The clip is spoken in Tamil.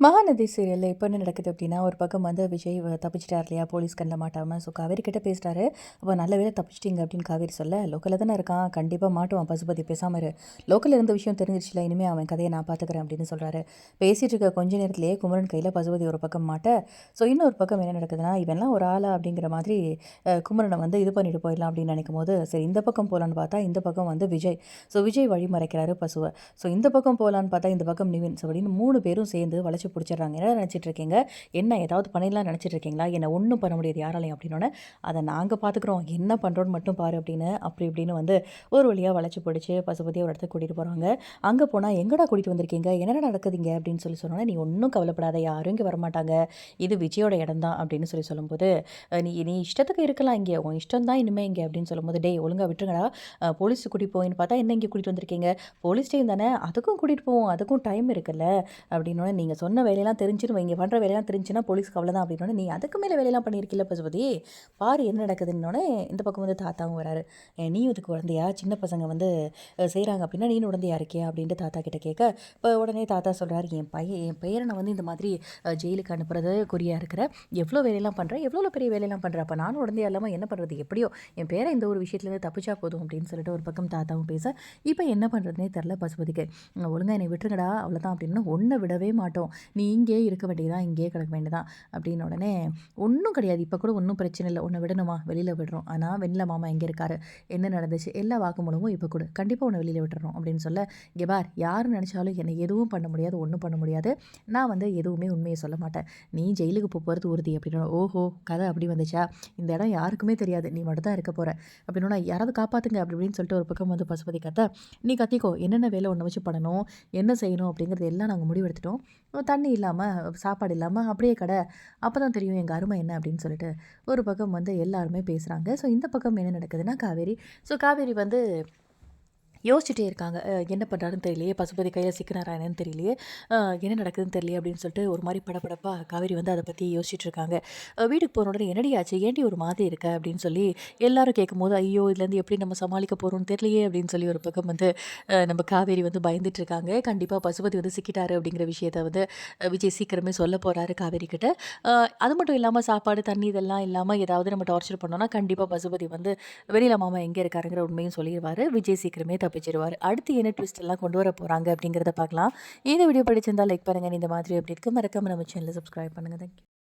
மகாநதி சீரியலில் இப்போ என்ன நடக்குது அப்படின்னா ஒரு பக்கம் வந்து விஜய் தப்பிச்சிட்டார் இல்லையா? போலீஸ் கண்ணில் மாட்டாமல் ஸோ காவேரி கிட்ட பேசுகிறாரு அப்போ நல்ல வேலை தப்பிச்சிட்டிங்க அப்படின்னு காவேரி சொல்ல. லோக்கலில் தானே இருக்கான். கண்டிப்பாக மாட்டுவான். பசுபதி பேசாமல் இரு. லோக்கலில் இருந்த விஷயம் தெரிஞ்சிருச்சுல. இனிமேல் அவன் கதையை நான் பார்த்துக்கிறேன் அப்படின்னு சொல்கிறாரு பேசிகிட்டு இருக்க கொஞ்ச நேரத்திலேயே குமரன் கையில் பசுபதி ஒரு பக்கம் மாட்ட. ஸோ இன்னொரு பக்கம் என்ன நடக்குதுன்னா இவன்லாம் ஒரு ஆளா அப்படிங்கிற மாதிரி குமரனை வந்து இது பண்ணிட்டு போயிடலாம் அப்படின்னு நினைக்கும் போது சரி இந்த பக்கம் போகலான்னு பார்த்தா இந்த பக்கம் வந்து விஜய். ஸோ விஜய் வழிமறைக்கிறாரு பசுவை. ஸோ இந்த பக்கம் போகலான்னு பார்த்தா இந்த பக்கம் நிவின். ஸோ அப்படின்னு மூணு பேரும் சேர்ந்து வளைச்சு பிடிச்சிடுறாங்க. என்ன நினச்சிட்டு இருக்கீங்க என்ன ஏதாவது பண்ணிடலாம் நினச்சிட்டு இருக்கீங்களா என்னை ஒன்றும் பண்ண முடியாது யாராலையும் அப்படின்னோடனே அதை நாங்கள் பார்த்துக்குறோம் என்ன பண்ணுறோன்னு மட்டும் பாரு அப்படின்னு அப்படி இப்படின்னு வந்து ஒரு வழியாக வளைச்சி பிடிச்சி பசுபதியாக ஒரு இடத்துக்கு கூட்டிகிட்டு போகிறாங்க அங்கே போனால் எங்கடா கூட்டிகிட்டு வந்திருக்கீங்க? என்னடா நடக்குதுங்க? அப்படின்னு சொல்லி சொன்னோன்னா நீ ஒன்றும் கவலைப்படாத. யாரும் இங்கே வரமாட்டாங்க. இது விஜயோட இடம் தான் அப்படின்னு சொல்லி சொல்லும்போது நீ நீ இஷ்டத்துக்கு இருக்கலாம் இங்கே. உன் இஷ்டம் தான் இனிமேல் இங்கே அப்படின்னு சொல்லும்போது டேய் ஒழுங்கா விட்டுருங்கடா. போலீஸ் கூட்டிகிட்டு போயின்னு பார்த்தா என்ன இங்கே கூட்டிகிட்டு வந்திருக்கீங்க? போலீஸ் ஸ்டேஷன் தானே? அதுக்கும் கூட்டிகிட்டு போவோம். அதுக்கும் டைம் இருக்குல்ல? அப்படின்னோடனே நீங்கள் சொன்ன வேலையெல்லாம் தெரிஞ்சுன்னு இங்கே பண்ணுற வேலையெல்லாம் தெரிஞ்சுன்னா போலீஸ்க்கு அவ்வளோதான் அப்படின்னோடனே நீ அதுக்கு மேலே வேலையெல்லாம் பண்ணியிருக்கில்ல பசுபதி பாரு என்ன நடக்குதுன்னொடனே இந்த பக்கம் வந்து தாத்தாவும் வராரு. நீயும் இதுக்கு உடந்தையா சின்ன பசங்க வந்து செய்கிறாங்க அப்படின்னா நீ உடந்தையா இருக்கியா அப்படின்ட்டு தாத்தா கிட்ட கேட்க இப்போ உடனே தாத்தா சொல்கிறாரு என் பையன் என் பையனை வந்து இந்த மாதிரி ஜெயிலுக்கு அனுப்புறது குறியாக இருக்கிற எவ்வளோ வேலையெல்லாம் பண்ணுறேன் எவ்வளோ பெரிய வேலையெல்லாம் பண்ணுறேன் அப்போ நானும் உடந்தையா இல்லாமல் என்ன பண்ணுறது எப்படியோ என் பேரை இந்த ஒரு விஷயத்துலேருந்து தப்பிச்சா போதும் அப்படின்னு சொல்லிட்டு ஒரு பக்கம் தாத்தாவும் பேச இப்போ என்ன பண்ணுறதுனே தெரில பசுபதிக்கு ஒழுங்காக என்னை விட்டுருங்கடா அவ்வளோதான் அப்படின்னு ஒன்றை விடவே மாட்டோம். நீ இங்கேயே இருக்க வேண்டியதான் இங்கேயே கிடக்க வேண்டியதான் அப்படின்னு உடனே ஒன்றும் கிடையாது. இப்போ கூட ஒன்றும் பிரச்சனை இல்லை. உன்னை விடணுமா? வெளியில் விடுறோம். ஆனால் வெண்ணில மாமா எங்கே இருக்காரு? என்ன நடந்துச்சு? எல்லா வாக்குமூலமும் இப்போ கொடு. கண்டிப்பாக உன்னை வெளியில் விட்டுறோம். அப்படின்னு சொல்ல இங்கே பார். யார் நினச்சாலும் என்னை எதுவும் பண்ண முடியாது. ஒன்றும் பண்ண முடியாது. நான் வந்து எதுவுமே உண்மையை சொல்ல மாட்டேன். நீ ஜெயிலுக்கு போக போகிறது உறுதி. அப்படின்னு ஓஹோ கதை அப்படி வந்துச்சா? இந்த இடம் யாருக்குமே தெரியாது. நீ மட்டும் தான் இருக்க போகிற அப்படின்னா யாராவது காப்பாற்றுங்க அப்படி அப்படின்னு சொல்லிட்டு ஒரு பக்கம் வந்து பசுபதி கத்த நீ கத்திக்கோ. என்னென்ன வேலை ஒன்று வச்சு பண்ணணும்? என்ன செய்யணும்? அப்படிங்கிறது எல்லாம் நாங்கள் முடிவெடுத்துட்டோம். தண்ணி இல்லாமல் சாப்பாடு இல்லாமல் அப்படியே கடை. அப்போ தான் தெரியும் எங்கள் அருமை என்ன அப்படின்னு சொல்லிட்டு. ஒரு பக்கம் வந்து எல்லாருமே பேசுகிறாங்க ஸோ இந்த பக்கம் என்ன நடக்குதுன்னா காவேரி. ஸோ காவேரி வந்து யோசிச்சுட்டே இருக்காங்க. என்ன பண்ணுறாருன்னு தெரியலையே பசுபதி கையில் சிக்கினாரா என்னன்னு தெரியலையே. என்ன நடக்குதுன்னு தெரியலையே அப்படின்னு சொல்லிட்டு ஒரு மாதிரி படபடப்பாக காவேரி வந்து அதை பற்றி யோசிச்சுட்டு இருக்காங்க. வீட்டுக்கு போன உடனே என்னடி ஆச்சு? ஏன்டி ஒரு மாதிரி இருக்க? அப்படின்னு சொல்லி எல்லாரும் கேட்கும்போது ஐயோ இதுலேருந்து எப்படி நம்ம சமாளிக்க போகிறோம்னு தெரியலையே அப்படின்னு சொல்லி ஒரு பக்கம் வந்து நம்ம காவேரி வந்து பயந்துட்டு இருக்காங்க. கண்டிப்பாக பசுபதி வந்து சிக்கிட்டாரு அப்படிங்கிற விஷயத்த வந்து விஜய் சீக்கிரமே சொல்ல போகிறாரு காவேரி கிட்ட. அது மட்டும் இல்லாமல் சாப்பாடு தண்ணி இதெல்லாம் இல்லாமல் ஏதாவது நம்ம டார்ச்சர் பண்ணோம்னா கண்டிப்பாக பசுபதி வந்து வெளியில் மாமா எங்கே இருக்காருங்கிற உண்மையும் சொல்லிடுவார் விஜய் சீக்கிரமே தப்பு தப்பிச்சிருவார் அடுத்து என்ன ட்விஸ்ட் எல்லாம் கொண்டு வர போகிறாங்க அப்படிங்கிறத பார்க்கலாம். இந்த வீடியோ பிடிச்சிருந்தா லைக் பண்ணுங்கள் இந்த மாதிரி அப்படி இருக்கு மறக்காமல் நம்ம சேனலை சப்ஸ்கிரைப் பண்ணுங்கள் தேங்க்யூ